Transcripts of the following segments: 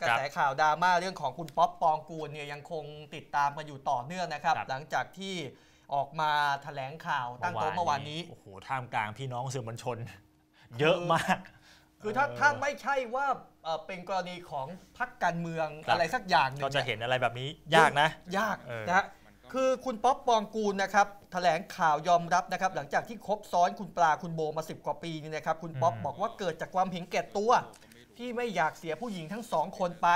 กระแสข่าวดราม่าเรื่องของคุณป๊อปปองกูลเนี่ยยังคงติดตามกันอยู่ต่อเนื่องนะครับครับ หลังจากที่ออกมาแถลงข่าวตั้งโต๊ะเมื่อวานนี้โอ้โหท่ามกลางพี่น้องสื่อมวลชน เยอะมาก คือถ้าเถ้าไม่ใช่ว่าเอ่อเป็นกรณีของพรรคการเมืองครับอะไรสักอย่างหนึ่งก็จะเนี่ยเห็นอะไรแบบนี้ยากนะ ยากเออนะฮะคือคุณป๊อปปองกูลนะครับแถลงข่าวยอมรับนะครับ หลังจากที่คบซ้อนคุณปลาคุณโบมา 10 กว่าปีนี่นะครับคุณป๊อปบอกว่าเกิดจากความเห็นแก่ตัว ที่ไม่อยากเสียผู้หญิงทั้งสองคนไป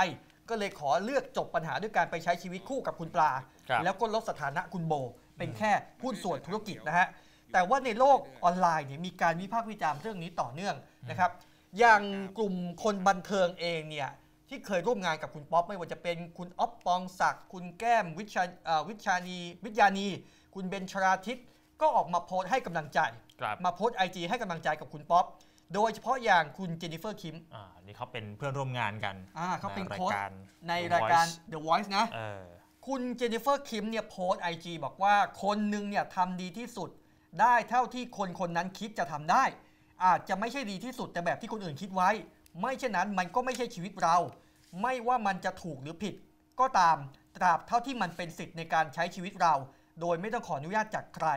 ก็เลยขอเลือกจบปัญหาด้วยการไปใช้ชีวิตคู่กับคุณปลา ครับ แล้วก็ลดสถานะคุณโบ เป็นแค่หุ้นส่วนธุรกิจนะฮะ แต่ว่าในโลกออนไลน์เนี่ยมีการวิพากษ์วิจารณ์เรื่องนี้ต่อเนื่องนะครับ อย่างกลุ่มคนบันเทิงเองเนี่ยที่เคยร่วมงานกับคุณป๊อปไม่ว่าจะเป็นคุณอ๊อฟปองศักดิ์คุณแก้มวิชาเอ่อวิชานีวิทยานี คุณเบนชราทิตก็ออกมาโพสต์ให้กำลังใจ ครับ มาโพสต์ไอจให้กำลังใจกับคุณป๊อป โดยเฉพาะอย่างคุณเจนนิเฟอร์คิม อ่า นี่เขาเป็นเพื่อนร่วมงานกันอ่าเขาเป็นในโค้ชรายการใน The รายการ Voice The Voice นะเออคุณเจนนิเฟอร์คิมเนี่ยโพสไอจีบอกว่าคนหนึ่งเนี่ยทำดีที่สุด ได้เท่าที่คนคนนั้นคิดจะทำได้ อาจจะไม่ใช่ดีที่สุดแต่แบบที่คนอื่นคิดไว้ ไม่เช่นนั้นมันก็ไม่ใช่ชีวิตเรา ไม่ว่ามันจะถูกหรือผิด ก็ตามตราบเท่าที่มันเป็นสิทธิ์ในการใช้ชีวิตเรา โดยไม่ต้องขออนุญาตจากใคร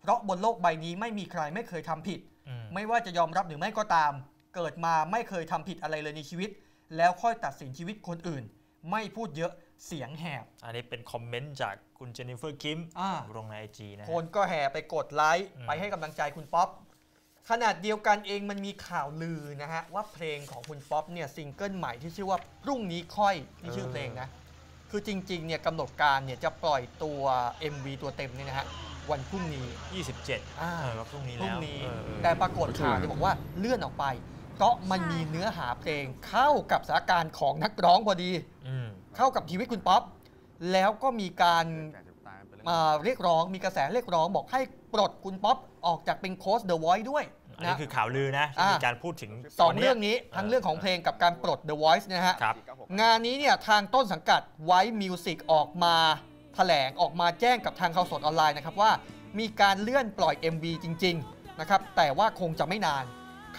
เพราะบนโลกใบนี้ไม่มีใครไม่เคยทำผิดอืม ไม่ว่าจะยอมรับหรือไม่ก็ตาม เกิดมาไม่เคยทำผิดอะไรเลยในชีวิต แล้วค่อยตัดสินชีวิตคนอื่น ไม่พูดเยอะเสียงแหบ อันนี้เป็นคอมเมนต์จากคุณเจนนิเฟอร์คิมอ่าลงในไอจีนะฮะคนก็แห่ไปกดไลค์อืมไปให้กำลังใจคุณป๊อปขนาดเดียวกันเองมันมีข่าวลือนะฮะ ว่าเพลงของคุณป๊อปเนี่ยซิงเกิลใหม่ที่ชื่อว่าพรุ่งนี้ค่อยนี่ชื่อเพลงนะ คือจริงๆเนี่ยกำหนดการเนี่ยจะปล่อยตัว MV ตัวเต็มเนี่ยนะฮะ วันพรุ่งนี้27อ่าเออก็พรุ่งนี้พรุ่แล้งวนี้ เออเออแต่ปรากฏข่าวเนี่ยบอกว่าเลื่อนออกไป เพราะมันมีเนื้อหาเพลงเข้ากับสถานการณ์ของนักร้องพอดี อืม เข้ากับชีวิตคุณป๊อปแล้วก็มีการมาเรียกร้องมีกระแสเรียกร้องบอกให้ปลดคุณป๊อปออกจากเป็นโค้ช The Voice ด้วยอันนี้นะ คือข่าวลือนะที่อ่ามี มีการพูดถึงสองวัเรื่องนี้ทั้งเรื่องของเพลงกับการปลด The Voice นะฮะ ครับ งานนี้เนี่ยทางต้นสังกัดไว้มิวสิกออกมา แถลงออกมาแจ้งกับทางข่าวสดออนไลน์นะครับว่า มีการเลื่อนปล่อย MV จริงๆนะครับแต่ว่าคงจะไม่นาน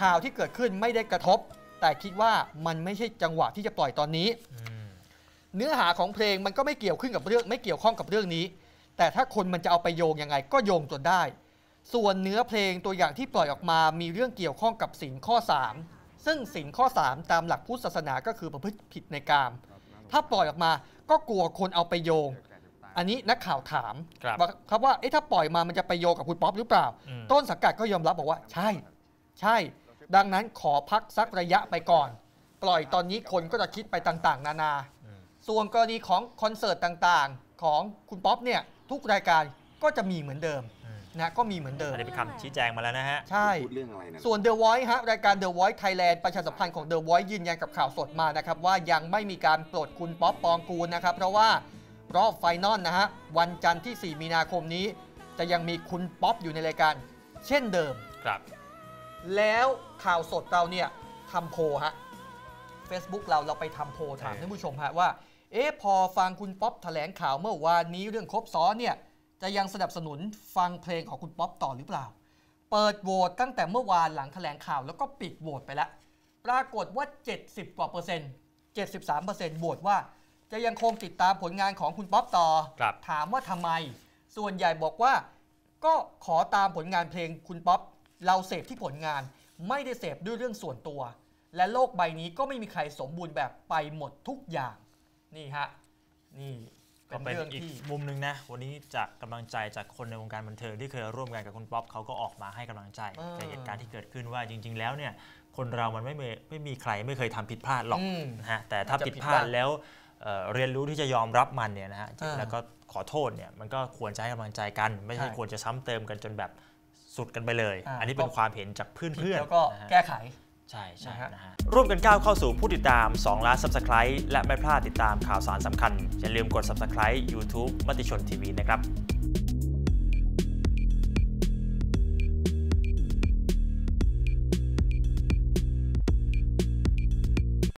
ข่าวที่เกิดขึ้นไม่ได้กระทบ แต่คิดว่ามันไม่ใช่จังหวะที่จะปล่อยตอนนี้อืมเนื้อหาของเพลงมันก็ไม่เกี่ยวขึ้นกับเรื่องไม่เกี่ยวข้องกับเรื่องนี้ แต่ถ้าคนมันจะเอาไปโยงยังไงก็โยงจนได้ ส่วนเนื้อเพลงตัวอย่างที่ปล่อยออกมามีเรื่องเกี่ยวข้องกับสินข้อ 3 ซึ่งสินข้อ 3 ตามหลักพุทธศาสนาก็คือประพฤติผิดในกามถ้าปล่อยออกมาก็กลัวคนเอาไปโยง อันนี้นักข่าวถามครับว่าครับว่าเอ๊ะถ้าปล่อยมามันจะไปโยงกับคุณป๊อปหรือเปล่า อืม ต้นสังกัดก็ยอมรับบอกว่า ใช่ ใช่ ดังนั้นขอพักสักระยะไปก่อน ปล่อยตอนนี้คนก็จะคิดไปต่างๆ นานา อืม ส่วนกรณีของคอนเสิร์ตต่างๆ ของคุณป๊อปเนี่ยทุกรายการก็จะมีเหมือนเดิมอืม นะก็มีเหมือนเดิม อันนี้เป็นคำชี้แจงมาแล้วนะฮะ ใช่ พูดเรื่องอะไรนะ ส่วน The Voice ฮะรายการ The Voice Thailand ประชาสัมพันธ์ของ The Voice ยืนยันกับข่าวสดมานะครับ ว่ายังไม่มีการปลดคุณป๊อปปองกูลนะครับ เพราะว่า รอบไฟนอลนะฮะ วันจันทร์ที่ 4 มีนาคมนี้ จะยังมีคุณป๊อปอยู่ในรายการ เช่นเดิม ครับ แล้วข่าวสดเราเนี่ยทำโพลฮะ Facebook เราเราไปทำโพลถามเออท่านผู้ชมฮะว่า เอ๊ะพอฟังคุณป๊อปแถลงข่าวเมื่อวานนี้เรื่องครบซ้อนเนี่ยจะยังสนับสนุนฟังเพลงของคุณป๊อปต่อหรือเปล่า เปิดโหวตตั้งแต่เมื่อวานหลังแถลงข่าวแล้วก็ปิดโหวตไปแล้ว ปรากฏว่า 70 กว่าเปอร์เซ็นต์73เปอร์เซ็นต์โหวตว่า จะยังคงติดตามผลงานของคุณป๊อปต่อครับถามว่าทำไม ส่วนใหญ่บอกว่า ก็ขอตามผลงานเพลงคุณป๊อปเราเสพที่ผลงาน ไม่ได้เสพด้วยเรื่องส่วนตัว และโลกใบนี้ก็ไม่มีใครสมบูรณ์แบบไปหมดทุกอย่าง นี่ฮะ นี่เป็ก็นเป็นเรื่องอีกที่มุมหนึ่งนะ วันนี้จากกำลังใจจากคนในวงการบันเทิงที่เคยร่วมงานกับคุณป๊อปเขาก็ออกมาให้กำลังใจเออในเหตุการณ์ที่เกิดขึ้นว่าจริง ๆ แล้วเนี่ยคนเรามันไม่มีไม่มีใครไม่เคยทำผิดพลาดหรอกอืมนะฮะแต่ถ้าอาจจะผิดผิดพลาบ้าดงแล้ว เอ่อเรียนรู้ที่จะยอมรับมันเนี่ยนะฮะอ่าแล้วก็ขอโทษเนี่ยมันก็ควรจะให้กำลังใจกัน ไม่ใช่ใช่ควรจะซ้ำเติมกันจนแบบสุดกันไปเลยอ่าอันนี้เป็นความเห็นจากเพื่อนผิดๆแล้วก็นะฮะแก้ไขใช่ใช่นะฮะนะฮะร่วมกันก้าวเข้าสู่ผู้ติดตาม 2 ล้าน Subscribe และไม่พลาดติดตามข่าวสารสำคัญ อย่าลืมกด Subscribe YouTube มติชนทีวีนะครับ